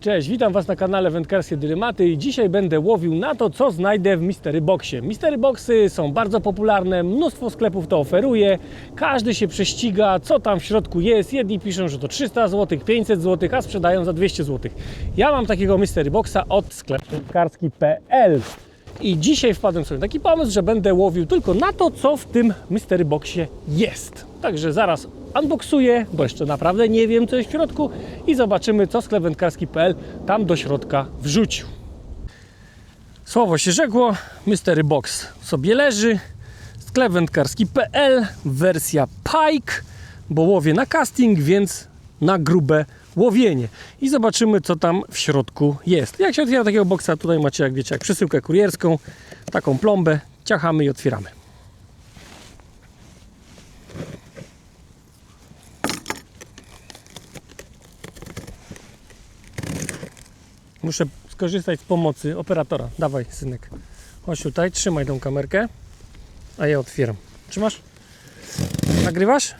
Cześć, witam Was na kanale Wędkarskie Dylematy i dzisiaj będę łowił na to, co znajdę w Mystery Boxie. Mystery Boxy są bardzo popularne, mnóstwo sklepów to oferuje, każdy się prześciga, co tam w środku jest. Jedni piszą, że to 300 zł, 500 zł, a sprzedają za 200 zł. Ja mam takiego Mystery Boxa od sklepu wędkarski.pl i dzisiaj wpadłem sobie na taki pomysł, że będę łowił tylko na to, co w tym Mystery Boxie jest. Także zaraz unboxuję, bo jeszcze naprawdę nie wiem, co jest w środku i zobaczymy, co sklep wędkarski.pl tam do środka wrzucił. Słowo się rzekło, Mystery Box sobie leży, sklep wędkarski.pl, wersja Pike, bo łowię na casting, więc na grube łowienie. I zobaczymy, co tam w środku jest. Jak się otwiera takiego boksa, tutaj macie, jak wiecie, jak przesyłkę kurierską, taką plombę, ciachamy i otwieramy. Muszę skorzystać z pomocy operatora. Dawaj, synek. Chodź tutaj, trzymaj tą kamerkę, a ja otwieram. Trzymasz? Nagrywasz?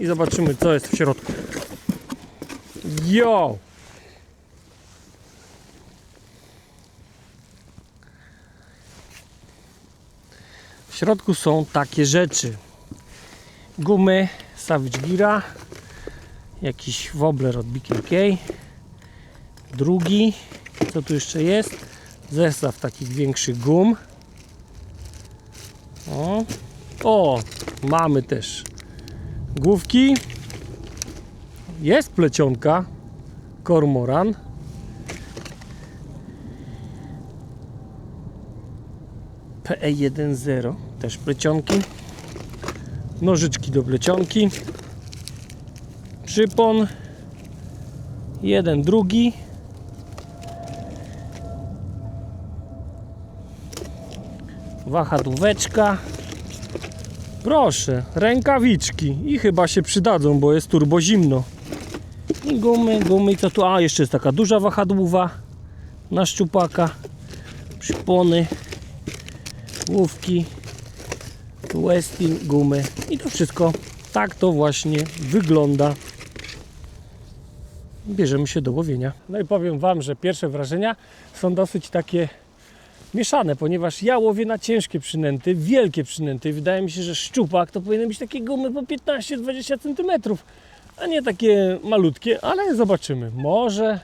I zobaczymy, co jest w środku. Yo! W środku są takie rzeczy. Gumy Savage Gira, jakiś wobbler od BKK, drugi, co tu jeszcze jest? Zestaw takich większych gum. O, o mamy też główki. Jest plecionka kormoran. PE10 też plecionki. Nożyczki do plecionki. Przypon. Jeden, drugi. Wahadłóweczka. Proszę, rękawiczki i chyba się przydadzą, bo jest turbo zimno. I gumy, gumy, co tu? A, jeszcze jest taka duża wahadłowa na szczupaka. Przypony, główki, Westin, gumy i to wszystko. Tak to właśnie wygląda. Bierzemy się do łowienia. No i powiem Wam, że pierwsze wrażenia są dosyć takie mieszane, ponieważ ja łowię na ciężkie przynęty, wielkie przynęty. Wydaje mi się, że szczupak to powinny być takie gumy po 15-20 cm, a nie takie malutkie, ale zobaczymy. Może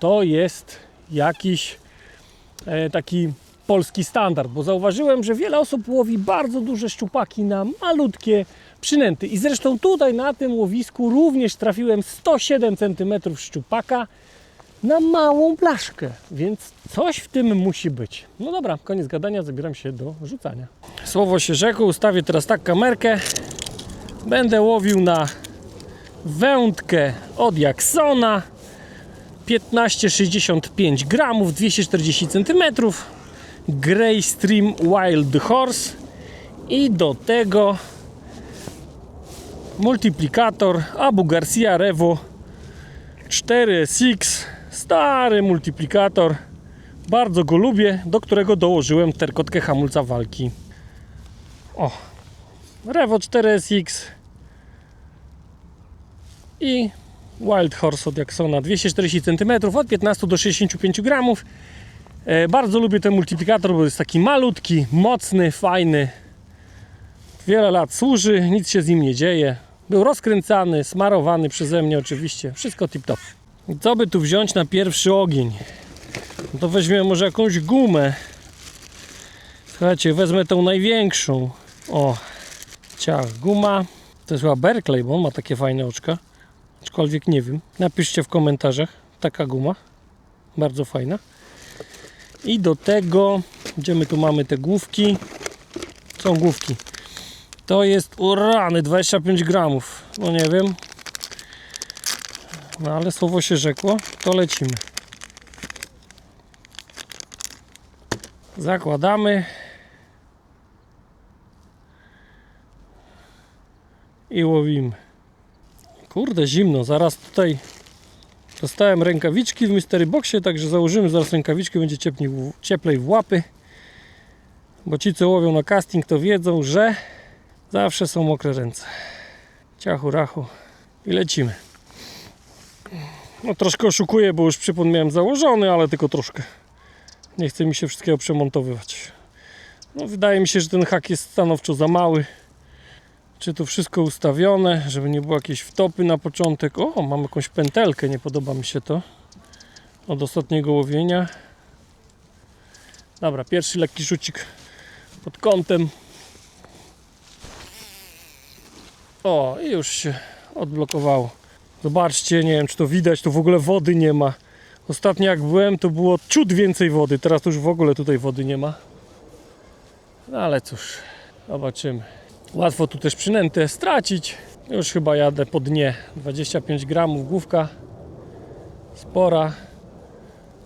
to jest jakiś e, taki polski standard, bo zauważyłem, że wiele osób łowi bardzo duże szczupaki na malutkie przynęty. I zresztą tutaj na tym łowisku również trafiłem 107 cm szczupaka na małą blaszkę, więc coś w tym musi być. No dobra, koniec gadania, zabieram się do rzucania. Słowo się rzekło, ustawię teraz tak kamerkę. Będę łowił na wędkę od Jacksona 15,65 gramów, 240 cm Grey Stream Wild Horse i do tego multiplikator Abu Garcia Revo 4SX stary multiplikator bardzo go lubię, do którego dołożyłem terkotkę hamulca walki o Revo 4SX i Wild Horse od Jacksona 240 cm od 15 do 65 gramów E, Bardzo lubię ten multiplikator, bo jest taki malutki, mocny, fajny. Wiele lat służy, nic się z nim nie dzieje. Był rozkręcany, smarowany przeze mnie oczywiście. Wszystko tip top. I co by tu wziąć na pierwszy ogień? No to weźmiemy może jakąś gumę. Słuchajcie, wezmę tą największą. O, ciach, guma. To jest chyba Berkeley, bo on ma takie fajne oczka. Aczkolwiek nie wiem. Napiszcie w komentarzach. Taka guma. Bardzo fajna. I do tego, gdzie my tu mamy te główki? Są główki. To jest urany 25 gramów. No nie wiem. No ale słowo się rzekło, to lecimy. Zakładamy. I łowimy. Kurde, zimno. Zaraz tutaj Dostałem rękawiczki w Mystery Boxie, także założymy zaraz rękawiczki, będzie cieplej cieplej w łapy. Bo ci, co łowią na casting, to wiedzą, że zawsze są mokre ręce. Ciachu, rachu. I lecimy. No troszkę oszukuję, bo już przypon miałem założony, ale tylko troszkę. Nie chce mi się wszystkiego przemontowywać. No wydaje mi się, że ten hak jest stanowczo za mały. Czy tu wszystko ustawione, żeby nie było jakieś wtopy na początek. O, mam jakąś pętelkę, nie podoba mi się to. Od ostatniego łowienia. Dobra, pierwszy lekki rzucik pod kątem. O, i już się odblokowało. Zobaczcie, nie wiem czy to widać, tu w ogóle wody nie ma. Ostatnio jak byłem, to było ciut więcej wody, teraz to już w ogóle tutaj wody nie ma. No ale cóż, zobaczymy. Łatwo tu też przynętę stracić. Już chyba jadę po dnie. 25 gramów główka. Spora.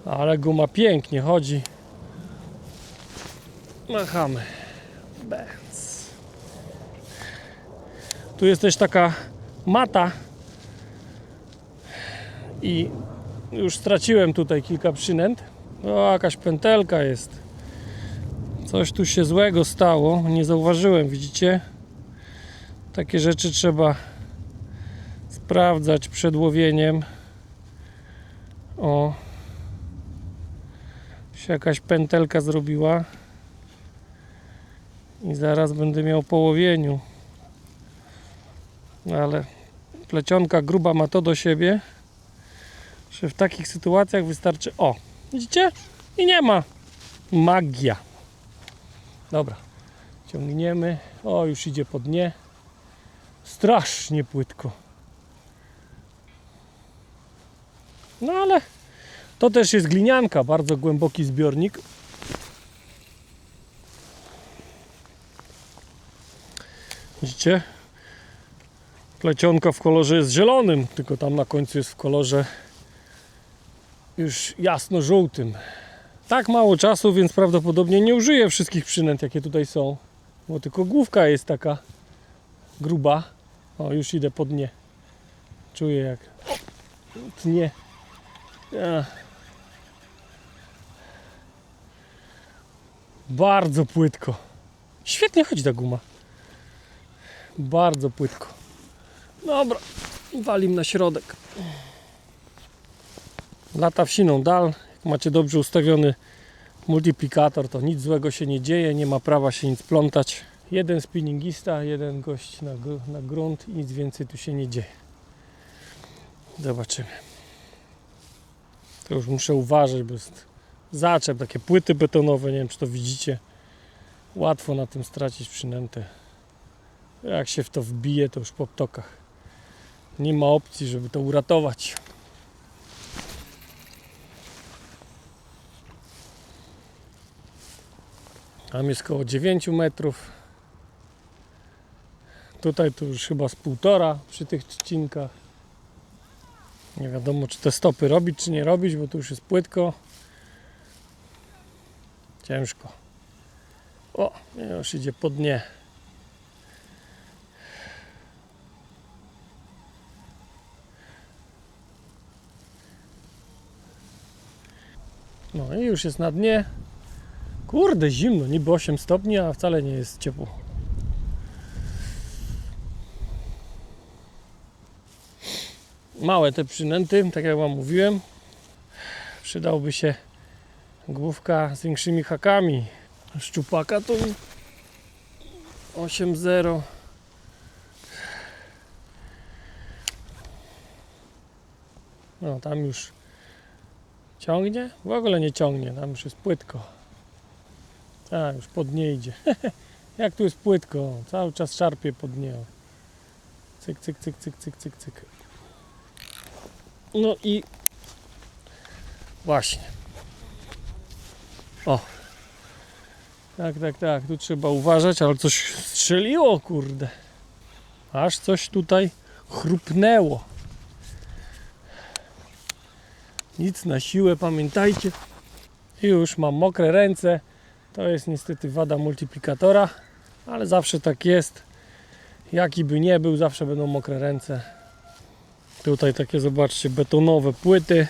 Ale guma pięknie chodzi. Machamy. Benz. Tu jest też taka mata. I już straciłem tutaj kilka przynęt. O, jakaś pętelka jest. Coś tu się złego stało. Nie zauważyłem, widzicie? Takie rzeczy trzeba sprawdzać przed łowieniem. O. Się jakaś pętelka zrobiła. I zaraz będę miał po łowieniu. No Ale plecionka gruba ma to do siebie, że w takich sytuacjach wystarczy. O, widzicie? I nie ma. Magia. Dobra, ciągniemy. O, już idzie po dnie. Strasznie płytko. No ale to też jest glinianka, bardzo głęboki zbiornik. Widzicie? Plecionka w kolorze jest zielonym, tylko tam na końcu jest w kolorze już jasno-żółtym. Tak mało czasu, więc prawdopodobnie nie użyję wszystkich przynęt, jakie tutaj są. Bo tylko główka jest taka gruba. O, już idę po dnie. Czuję jak tnie. Bardzo płytko. Świetnie chodzi ta guma. Bardzo płytko. Dobra, walim na środek. Lata wsiną dal. Jak macie dobrze ustawiony multiplikator, to nic złego się nie dzieje, nie ma prawa się nic plątać. Jeden spinningista, jeden gość na, na grunt i nic więcej tu się nie dzieje. Zobaczymy. To już muszę uważać, bo jest zaczep, takie płyty betonowe, nie wiem czy to widzicie. Łatwo na tym stracić przynętę. Jak się w to wbije, to już po ptokach. Nie ma opcji, żeby to uratować. Tam jest około 9 metrów. Tutaj to już chyba z półtora przy tych trzcinkach. Nie wiadomo, czy te stopy robić, czy nie robić, bo tu już jest płytko. Ciężko. O, już idzie po dnie. No i już jest na dnie. Kurde, zimno, niby 8 stopni, a wcale nie jest ciepło. Małe te przynęty, tak jak Wam mówiłem. Przydałby się główka z większymi hakami. Szczupaka to 8,0. No tam już ciągnie? W ogóle nie ciągnie, tam już jest płytko. A, już pod nie idzie. Jak tu jest płytko, cały czas szarpie pod nie. Cyk, cyk, cyk, cyk, cyk, cyk, cyk. No i właśnie. O. Tak, tak, tak, tu trzeba uważać, ale coś strzeliło, kurde. Aż coś tutaj chrupnęło. Nic na siłę, pamiętajcie. I Już mam mokre ręce. To jest niestety wada multiplikatora, ale zawsze tak jest. Jaki by nie był, zawsze będą mokre ręce. Tutaj takie, zobaczcie, betonowe płyty.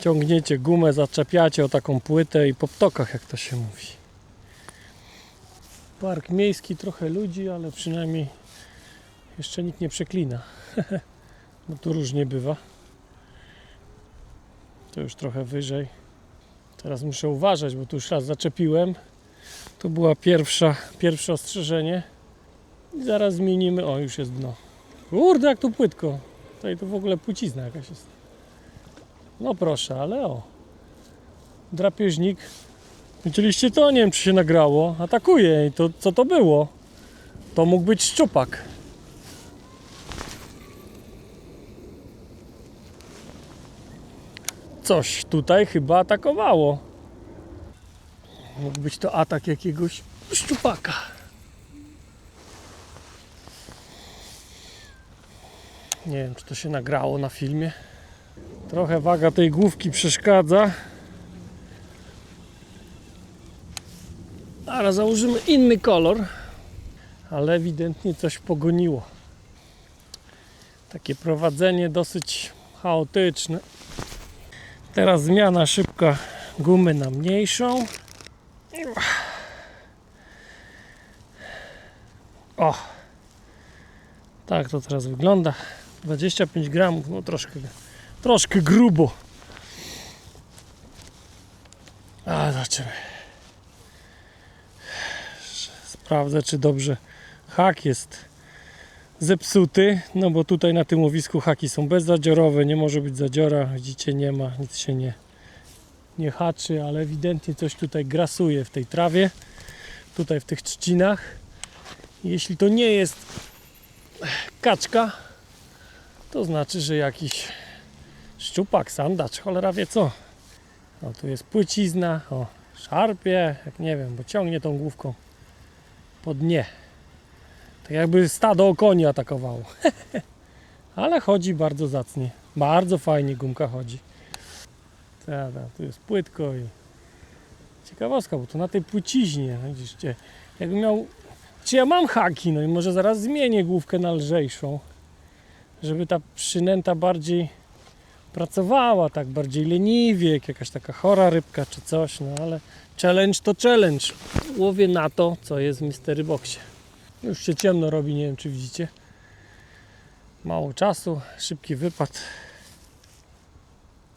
Ciągniecie gumę, zaczepiacie o taką płytę i po ptokach, jak to się mówi. Park miejski, trochę ludzi, ale przynajmniej Jeszcze nikt nie przeklina. Bo tu różnie bywa. To już trochę wyżej. Teraz muszę uważać, bo tu już raz zaczepiłem. To była pierwsza, pierwsze ostrzeżenie. I zaraz zmienimy. O, już jest dno. Kurde, jak tu płytko. Tutaj to w ogóle płcizna jakaś jest. No proszę, ale o. Drapieżnik. Widzieliście to? Nie wiem, czy się nagrało. Atakuje. I to co to było? To mógł być szczupak. Coś tutaj chyba atakowało. Mógł być to atak jakiegoś szczupaka. Nie wiem, czy to się nagrało na filmie. Trochę waga tej główki przeszkadza. Ale założymy inny kolor. Ale ewidentnie coś pogoniło. Takie prowadzenie dosyć chaotyczne. Teraz zmiana szybka gumy na mniejszą. O! Tak to teraz wygląda. 25 gramów, no troszkę, troszkę grubo. A zobaczymy. Sprawdzę, czy dobrze hak jest zepsuty. No bo tutaj na tym łowisku haki są bezzadziorowe, nie może być zadziora. Widzicie, nie ma, nic się nie, nie haczy, ale ewidentnie coś tutaj grasuje w tej trawie, tutaj w tych trzcinach. Jeśli to nie jest kaczka, to znaczy, że jakiś szczupak, sandacz, cholera wie co. O, tu jest płycizna, o, szarpie, jak nie wiem, bo ciągnie tą główką po dnie. Tak jakby stado koni atakowało. Ale chodzi bardzo zacnie. Bardzo fajnie gumka chodzi. Ta, ta, tu jest płytko i ciekawostka, bo to na tej płyciźnie, no jakbym miał, czy ja mam haki, no i może zaraz zmienię główkę na lżejszą, żeby ta przynęta bardziej pracowała, tak bardziej leniwie, jak jakaś taka chora rybka czy coś, no ale challenge to challenge. Łowię na to, co jest w Mystery Boxie. Już się ciemno robi, nie wiem czy widzicie. Mało czasu, szybki wypad.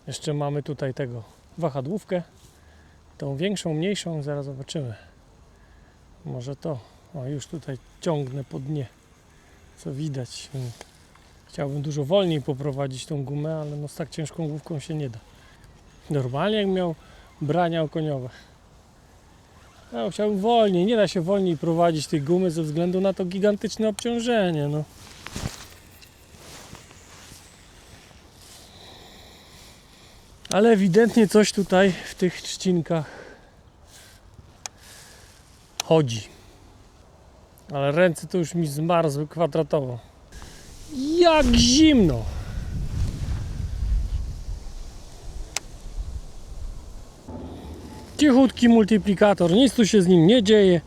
Jeszcze mamy tutaj tego wahadłówkę. Tą większą, mniejszą, zaraz zobaczymy. Może to. O, już tutaj ciągnę po dnie. Co widać. Chciałbym dużo wolniej poprowadzić tą gumę, ale no z tak ciężką główką się nie da. Normalnie jak miał brania okoniowe. No, chciałbym wolniej, nie da się wolniej prowadzić tej gumy ze względu na to gigantyczne obciążenie. No. Ale ewidentnie coś tutaj w tych trzcinkach chodzi. Ale ręce to już mi zmarzły kwadratowo. Jak zimno! Cichutki multiplikator, nic tu się z nim nie dzieje.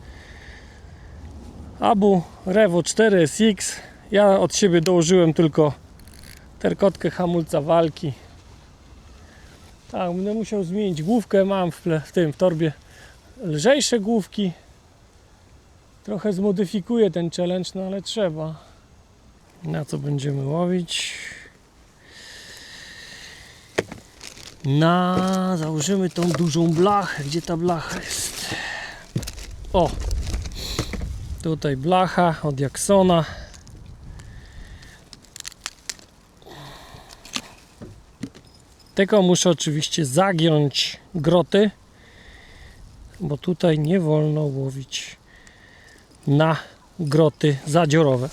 Abu Revo 4SX. Ja od siebie dołożyłem tylko terkotkę hamulca walki. Tak, będę musiał zmienić główkę. Mam w, w tym w torbie lżejsze główki. Trochę zmodyfikuję ten challenge, no ale trzeba. Na co będziemy łowić? Na założymy tą dużą blachę. Gdzie ta blacha jest? O! Tutaj blacha od Jacksona. Tylko muszę oczywiście zagiąć groty, bo tutaj nie wolno łowić na groty zadziorowe.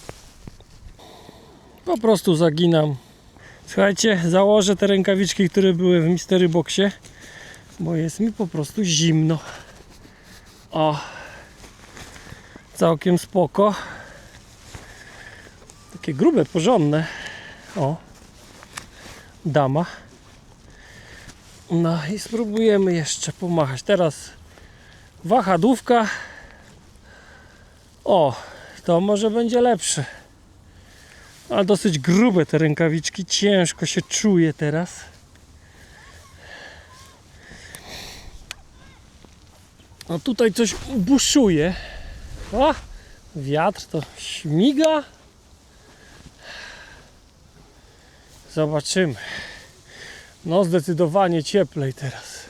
Po prostu zaginam. Słuchajcie, założę te rękawiczki, które były w Mystery Boxie, bo jest mi po prostu zimno. O, całkiem spoko. Takie grube, porządne. O, dama. No i spróbujemy jeszcze pomachać. Teraz wahadłówka. O, to może będzie lepsze. Ale dosyć grube te rękawiczki, ciężko się czuje teraz. No tutaj coś buszuje. O, wiatr to śmiga. Zobaczymy. No zdecydowanie cieplej teraz.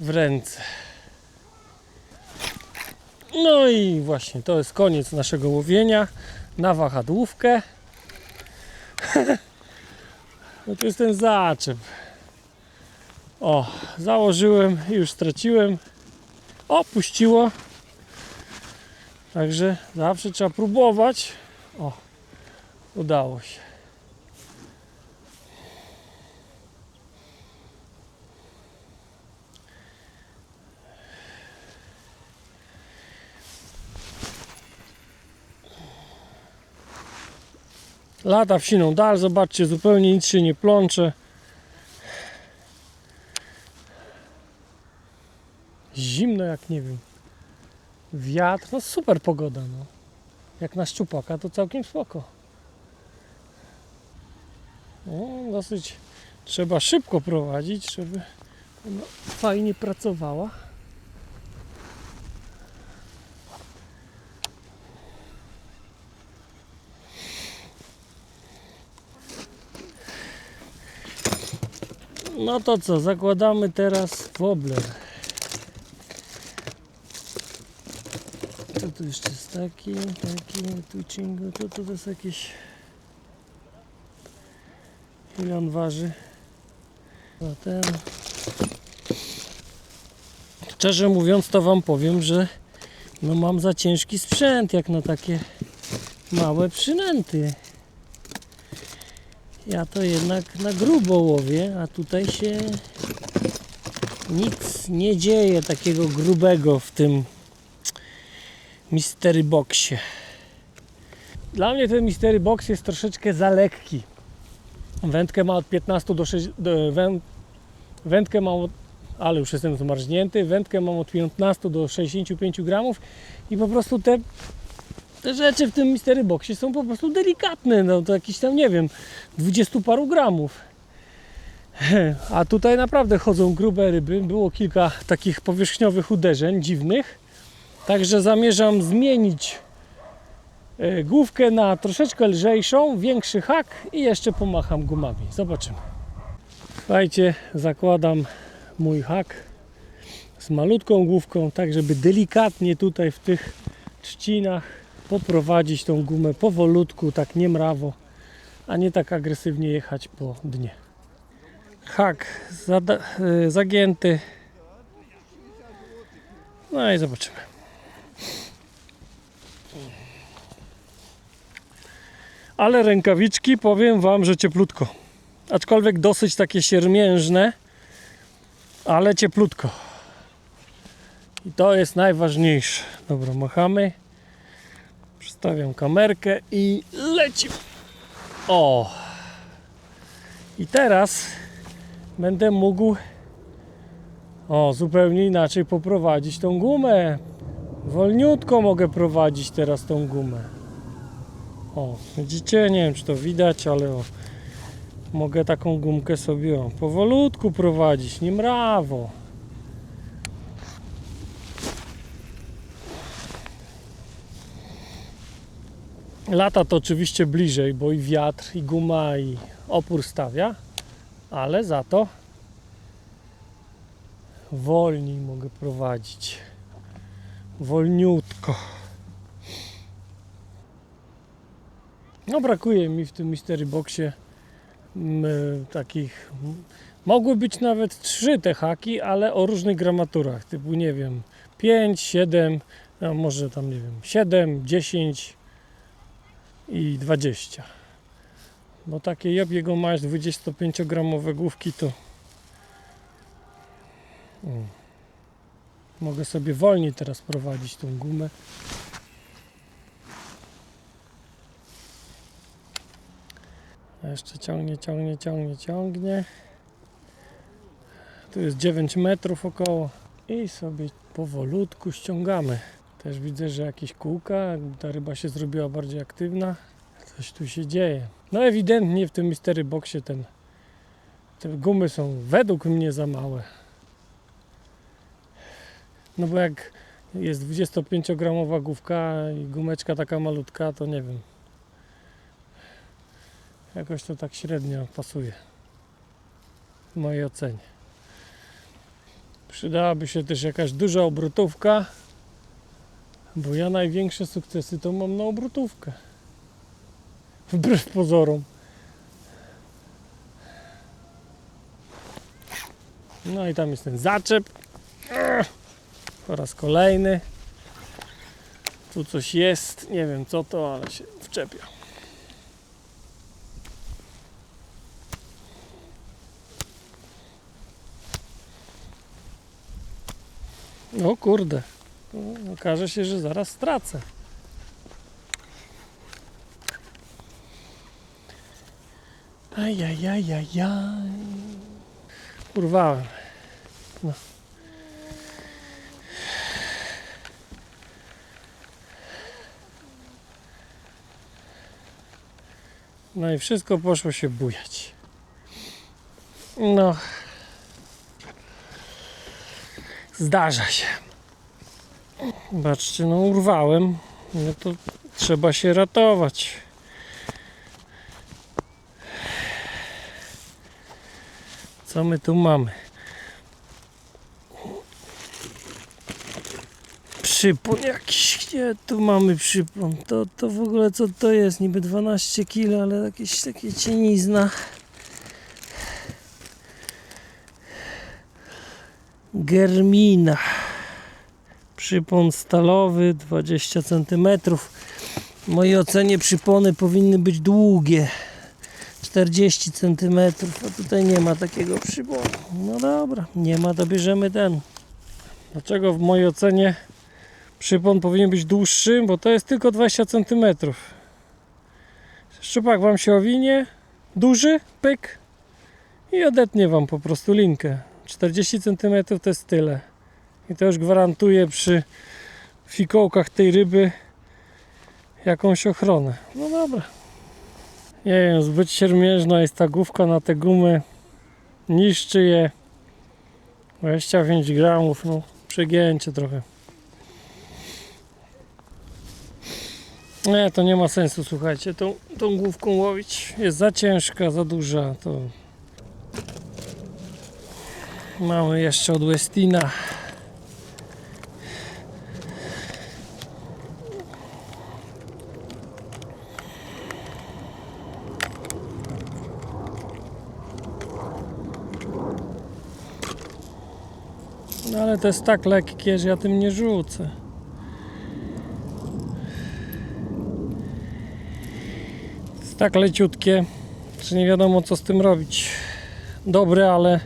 W ręce. No i właśnie to jest koniec naszego łowienia na wahadłówkę. No to jest ten zaczep. O, założyłem i już straciłem. O, puściło. Także zawsze trzeba próbować. O, udało się. Lata w siną dal, zobaczcie, zupełnie nic się nie plącze. Zimno jak nie wiem. Wiatr, no super pogoda, no. Jak na szczupaka to całkiem spoko. No, dosyć trzeba szybko prowadzić, żeby ona fajnie pracowała. No to co, zakładamy teraz wobler. Co tu jeszcze jest taki, taki, tu cingo, to, to, jest jakieś... Ile on waży? A ten... Szczerze mówiąc to Wam powiem, że no mam za ciężki sprzęt jak na takie małe przynęty. Ja to jednak na grubo łowię, a tutaj się nic nie dzieje takiego grubego w tym Mystery Boxie. Dla mnie ten Mystery Box jest troszeczkę za lekki. Wędkę ma od 15 do 6. Do, wę, wędkę mam od, ale już jestem zmarznięty. Wędkę mam od 15 do 65 gramów i po prostu te, te rzeczy w tym Mystery Boxie są po prostu delikatne. No to jakieś tam, nie wiem, 20 paru gramów. A tutaj naprawdę chodzą grube ryby. Było kilka takich powierzchniowych uderzeń dziwnych. Także zamierzam zmienić e, główkę na troszeczkę lżejszą, większy hak i jeszcze pomacham gumami. Zobaczymy. Słuchajcie, zakładam mój hak z malutką główką, tak żeby delikatnie tutaj w tych trzcinach poprowadzić tą gumę powolutku, tak nie mrawo, a nie tak agresywnie jechać po dnie. Hak e, zagięty. No i zobaczymy. Ale rękawiczki powiem Wam, że cieplutko. Aczkolwiek dosyć takie siermiężne, ale cieplutko. I to jest najważniejsze. Dobra, machamy. Przestawiam kamerkę i lecimy. O! I teraz będę mógł o, zupełnie inaczej poprowadzić tą gumę. Wolniutko mogę prowadzić teraz tą gumę. O, widzicie? Nie wiem, czy to widać, ale o, mogę taką gumkę sobie o, powolutku prowadzić, nie mrawo. Lata to oczywiście bliżej, bo i wiatr, i guma, i opór stawia, ale za to wolniej mogę prowadzić. Wolniutko. No brakuje mi w tym Mystery Boxie mm, takich. Mogły być nawet trzy te haki, ale o różnych gramaturach, typu nie wiem, 5, 7, a może tam nie wiem, 7, 10 i 20. Bo takie jego masz 25-gramowe główki to. Mogę sobie wolniej teraz prowadzić tą gumę. Jeszcze ciągnie, ciągnie, ciągnie, ciągnie. Tu jest 9 metrów około i sobie powolutku ściągamy. Też widzę, że jakieś kółka, ta ryba się zrobiła bardziej aktywna. Coś tu się dzieje. No ewidentnie w tym Mystery Boxie ten, te gumy są według mnie za małe. No bo jak jest 25-gramowa główka i gumeczka taka malutka, to nie wiem. Jakoś to tak średnio pasuje. W mojej ocenie. Przydałaby się też jakaś duża obrotówka, bo ja największe sukcesy to mam na obrotówkę. Wbrew pozorom. No i tam jest ten zaczep. Po raz kolejny. Tu coś jest, nie wiem co to, ale się wczepia. O kurde. No, Okaże się, że zaraz stracę. Ajajajajaj. Urwałem. No. No i wszystko poszło się bujać. No. Zdarza się. Zobaczcie, no urwałem. No to trzeba się ratować. Co my tu mamy? Przypon jakiś, gdzie tu mamy przypon? To, to w ogóle co to jest? Niby 12 kg, ale jakieś takie cienizna. Germina. Przypon stalowy 20 cm. W mojej ocenie przypony powinny być długie. 40 cm, a tutaj nie ma takiego przyponu. No dobra, nie ma, to bierzemy ten. Dlaczego w mojej ocenie przypon powinien być dłuższy? Bo to jest tylko 20 cm. Szczupak Wam się owinie, duży, pyk i odetnie Wam po prostu linkę. 40 cm to jest tyle. I to już gwarantuje przy fikołkach tej ryby jakąś ochronę. No dobra. Nie wiem, zbyt siermierzna jest ta główka na te gumy. Niszczy je. 25 gramów, no przegięcie trochę. Nie, to nie ma sensu, słuchajcie, tą, tą główką łowić. Jest za ciężka, za duża, to... Mamy jeszcze od Westina. Ale to jest tak lekkie, że ja tym nie rzucę. Jest tak leciutkie, że nie wiadomo co z tym robić. Dobre, ale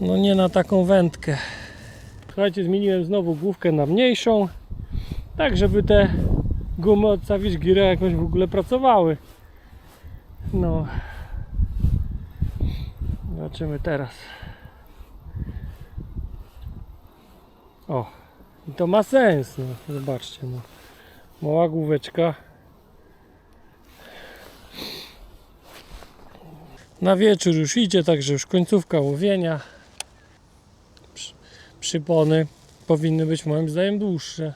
no nie na taką wędkę. Słuchajcie, zmieniłem znowu główkę na mniejszą, tak żeby te gumy od Gear jakoś w ogóle pracowały. No. Zobaczymy teraz. O, i to ma sens, no. Zobaczcie, no. Mała główeczka. Na wieczór już idzie, także już końcówka łowienia. Przy- Przypony powinny być moim zdaniem dłuższe.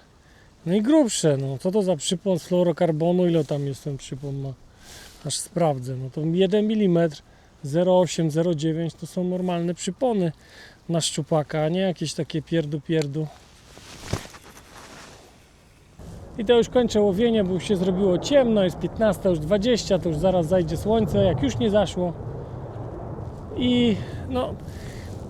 No i grubsze, no. Co to za przypon z fluorokarbonu? Ile tam jest ten przypon? Aż sprawdzę. No to 1 mm 0,8, 0,9 to są normalne przypony na szczupaka, a nie jakieś takie pierdu pierdu. I to już kończę łowienie, bo już się zrobiło ciemno, jest 15, już 20, to już zaraz zajdzie słońce, jak już nie zaszło. I no,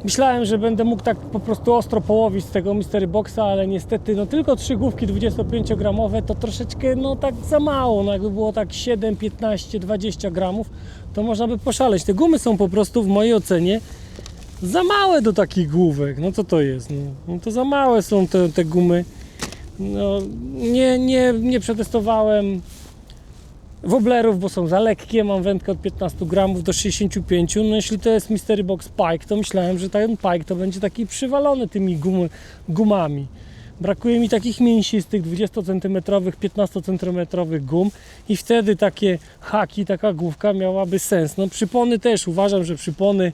myślałem, że będę mógł tak po prostu ostro połowić z tego Mystery Boxa, ale niestety no tylko trzy główki 25-gramowe to troszeczkę no tak za mało, no jakby było tak 7, 15, 20 gramów, to można by poszaleć. Te gumy są po prostu w mojej ocenie za małe do takich główek. No co to jest? No, no to za małe są te, te gumy. No, nie, nie, nie przetestowałem woblerów, bo są za lekkie. Mam wędkę od 15 gramów do 65. No jeśli to jest Mystery Box Pike, to myślałem, że ten Pike to będzie taki przywalony tymi gumy, gumami. Brakuje mi takich mięsistych 20 cm, 15 cm gum i wtedy takie haki, taka główka miałaby sens. No przypony też, uważam, że przypony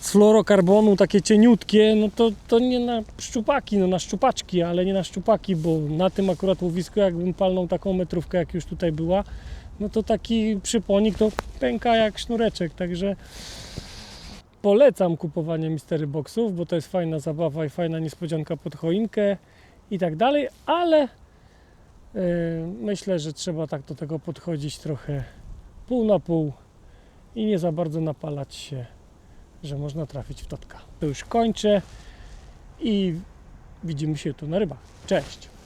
z fluorokarbonu, takie cieniutkie, no to, to nie na szczupaki, no na szczupaczki, ale nie na szczupaki, bo na tym akurat łowisku jakbym palnął taką metrówkę, jak już tutaj była, no to taki przyponik to pęka jak sznureczek, także polecam kupowanie Mystery Boxów, bo to jest fajna zabawa i fajna niespodzianka pod choinkę i tak dalej, ale yy, myślę, że trzeba tak do tego podchodzić trochę pół na pół i nie za bardzo napalać się, że można trafić w totka. To już kończę i widzimy się tu na rybach. Cześć!